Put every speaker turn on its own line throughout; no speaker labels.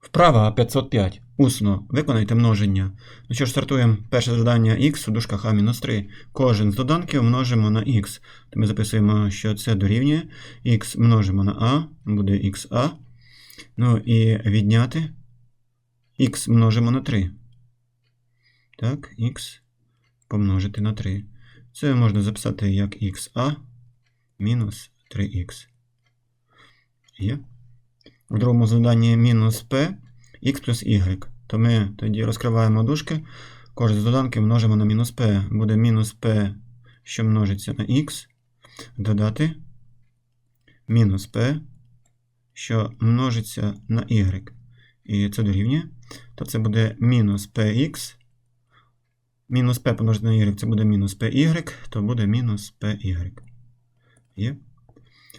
Вправа 505. Усно. Виконайте множення. Ну що ж, стартуємо перше завдання х у дужках а мінус 3. Кожен з доданків множимо на х. То ми записуємо, що це дорівнює. х множимо на а, буде ха. Ну і відняти х множимо на 3. Так, х помножити на 3. Це можна записати як ха мінус 3х. Є. В другому заданні мінус p, x плюс y. То ми тоді розкриваємо дужки. Кожен з доданків множимо на мінус p. Буде мінус p, що множиться на x, додати мінус p, що множиться на y. І це дорівнює. То це буде мінус px. Мінус p помножити на y, це буде мінус py, то буде мінус py. Є.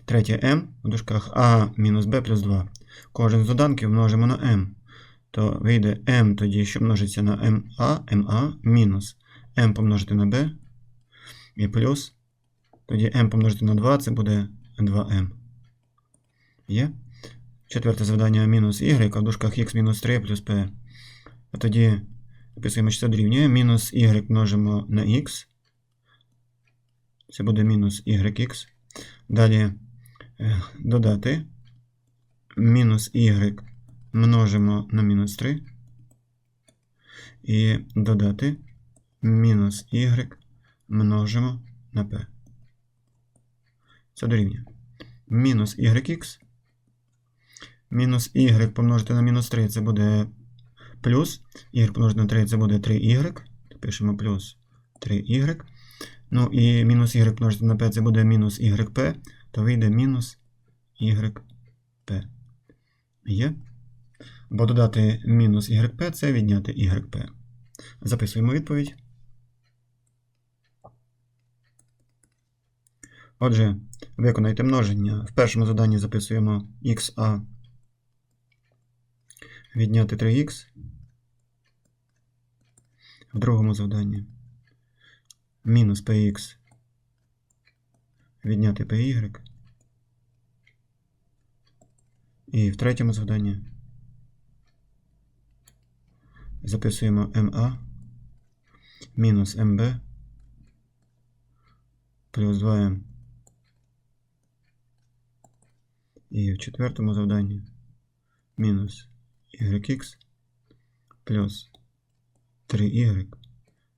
Третє m в дужках a мінус b плюс 2. Кожен з доданків множимо на m. То вийде m тоді, що множиться на ma, ma мінус m помножити на b і плюс. Тоді m помножити на 2 це буде 2m. Є. Четверте завдання мінус y, а в дужках x мінус 3 плюс p. А тоді записуємо, що це дорівнює. Мінус y множимо на x. Це буде мінус yx. Далі е, додати мінус y множимо на мінус 3. І додати мінус y множимо на p. Це дорівнює. Мінус yx. Мінус y помножити на мінус 3 це буде плюс. y помножити на 3 це буде 3y. Пишемо плюс 3y. Ну і мінус y помножити на p це буде мінус yp, то вийде мінус yp. Є. Бо додати мінус yp це відняти yp. Записуємо відповідь. Отже, виконайте множення. В першому заданні записуємо xa відняти 3х. В другому завданні мінус px відняти py. І в третьому завданні записуємо ma мінус mb плюс 2m. І в четвертому завданні мінус yx плюс 3y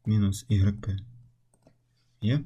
мінус yp. Є?